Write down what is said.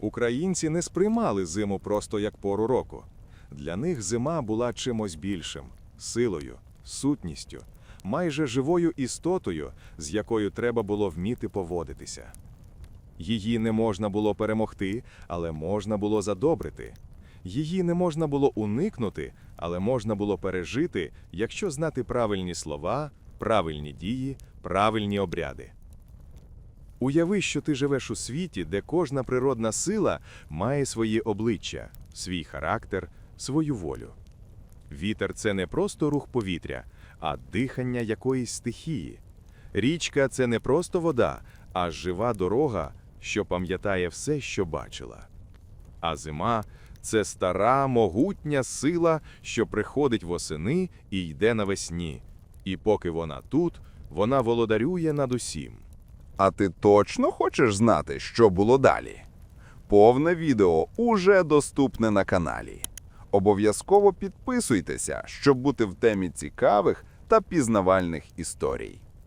Українці не сприймали зиму просто як пору року. Для них зима була чимось більшим силою, сутністю, майже живою істотою, з якою треба було вміти поводитися. Її не можна було перемогти, але можна було задобрити. Її не можна було уникнути, але можна було пережити, якщо знати правильні слова, правильні дії, правильні обряди. Уяви, що ти живеш у світі, де кожна природна сила має свої обличчя, свій характер, свою волю. Вітер це не просто рух повітря, а дихання якоїсь стихії. Річка це не просто вода, а жива дорога, що пам'ятає все, що бачила. А зима це стара, могутня сила, що приходить восени і йде навесні. І поки вона тут, вона володарює над усім. А ти точно хочеш знати, що було далі? Повне відео уже доступне на каналі. Обов'язково підписуйтеся, щоб бути в темі цікавих та пізнавальних історій.